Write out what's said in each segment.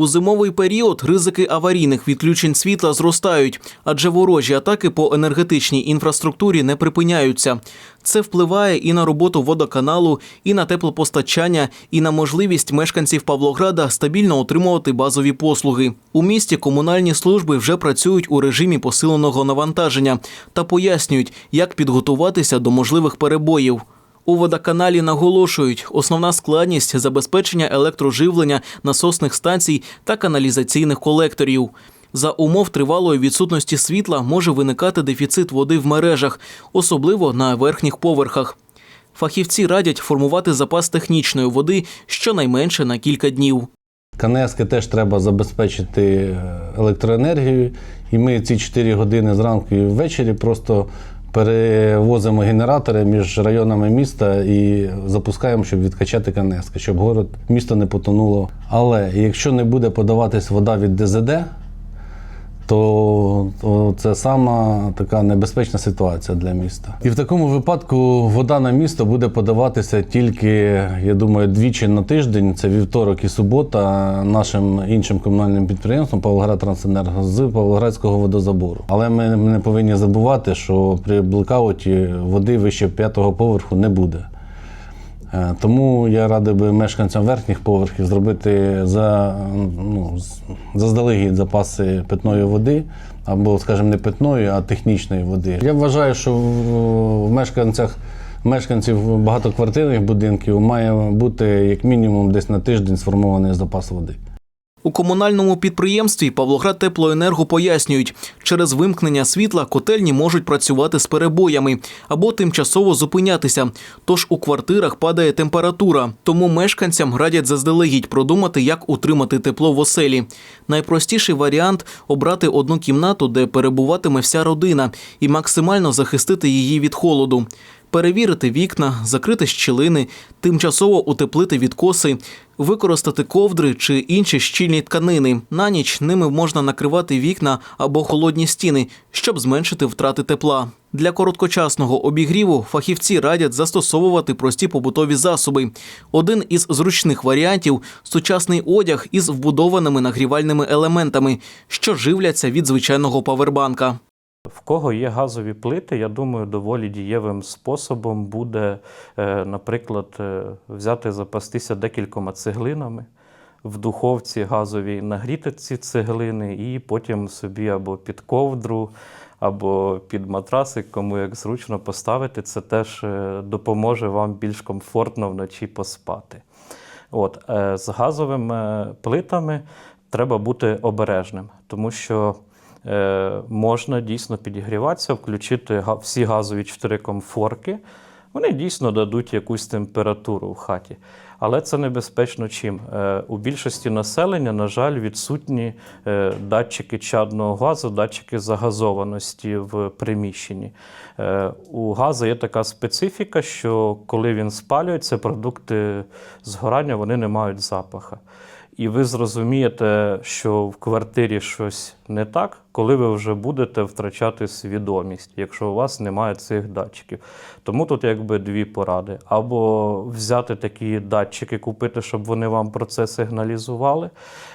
У зимовий період ризики аварійних відключень світла зростають, адже ворожі атаки по енергетичній інфраструктурі не припиняються. Це впливає і на роботу водоканалу, і на теплопостачання, і на можливість мешканців Павлограда стабільно отримувати базові послуги. У місті комунальні служби вже працюють у режимі посиленого навантаження та пояснюють, як підготуватися до можливих перебоїв. У водоканалі наголошують, основна складність забезпечення електроживлення насосних станцій та каналізаційних колекторів. За умов тривалої відсутності світла може виникати дефіцит води в мережах, особливо на верхніх поверхах. Фахівці радять формувати запас технічної води щонайменше на кілька днів. КНСки теж треба забезпечити е, електроенергією, і ми ці 4 години зранку і ввечері просто перевозимо генератори між районами міста і запускаємо, щоб відкачати канески, щоб город, місто не потонуло. Але якщо не буде подаватись вода від ДЗД, то, то це сама така небезпечна ситуація для міста. І в такому випадку вода на місто буде подаватися тільки, я думаю, двічі на тиждень. Це вівторок і субота нашим іншим комунальним підприємством Павлоград Трансенерго з Павлоградського водозабору. Але ми не повинні забувати, що при блекауті води вище п'ятого поверху не буде. Е, Тому я радий би мешканцям верхніх поверхів зробити за, ну, заздалегідь запаси питної води, або, скажімо, не питної, а технічної води. Я вважаю, що в мешканцях мешканців багатоквартирних будинків має бути як мінімум десь на тиждень сформований запас води. У комунальному підприємстві Павлоград Теплоенерго пояснюють, через вимкнення світла котельні можуть працювати з перебоями або тимчасово зупинятися. Тож у квартирах падає температура. Тому мешканцям радять заздалегідь продумати, як утримати тепло в оселі. Найпростіший варіант обрати одну кімнату, де перебуватиме вся родина, і максимально захистити її від холоду. Перевірити вікна, закрити щілини, тимчасово утеплити відкоси, використати ковдри чи інші щільні тканини. На ніч ними можна накривати вікна або холодні стіни, щоб зменшити втрати тепла. Для короткочасного обігріву фахівці радять застосовувати прості побутові засоби. Один із зручних варіантів сучасний одяг із вбудованими нагрівальними елементами, що живляться від звичайного павербанка. В кого є газові плити, я думаю, доволі дієвим способом буде, е, наприклад, е, взяти запастися декількома цеглинами в духовці газовій, нагріти ці цеглини і потім собі або під ковдру, або під матрасик, кому як зручно поставити. Це теж е, допоможе вам більш комфортно вночі поспати. От, з газовими плитами треба бути обережним, тому що можна дійсно підігріватися, включити всі газові чотири комфорки. Вони дійсно дадуть якусь температуру в хаті. Але це небезпечно чим? Е, у більшості населення, на жаль, відсутні е, датчики чадного газу, датчики загазованості в приміщенні. Е, у газу є така специфіка, що коли він спалюється, продукти згорання вони не мають запаха. І ви зрозумієте, що в квартирі щось не так, коли ви вже будете втрачати свідомість, якщо у вас немає цих датчиків. Тому тут якби дві поради: або взяти такі датчики, купити, щоб вони вам про це сигналізували,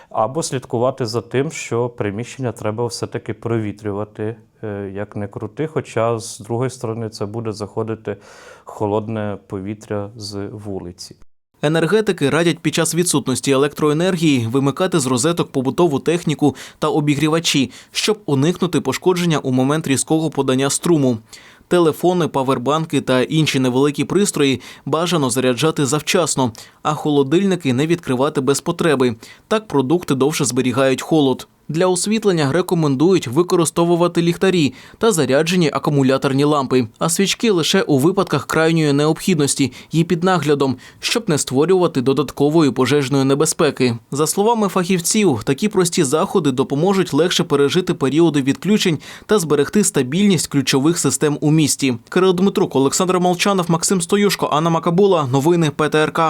або слідкувати за тим, що приміщення треба все-таки провітрювати, е, як не крути. Хоча з другої сторони це буде заходити холодне повітря з вулиці. Енергетики радять під час відсутності електроенергії вимикати з розеток побутову техніку та обігрівачі, щоб уникнути пошкодження у момент різкого подання струму. Телефони, павербанки та інші невеликі пристрої бажано заряджати завчасно, а холодильники не відкривати без потреби. Так продукти довше зберігають холод. Для освітлення рекомендують використовувати ліхтарі та заряджені акумуляторні лампи, а свічки лише у випадках крайньої необхідності і під наглядом, щоб не створювати додаткової пожежної небезпеки. За словами фахівців, такі прості заходи допоможуть легше пережити періоди відключень та зберегти стабільність ключових систем у місті. Кирил Дмитрук, Олександр Молчанов, Максим Стоюшко, Анна Макабула. Новини ПТРК.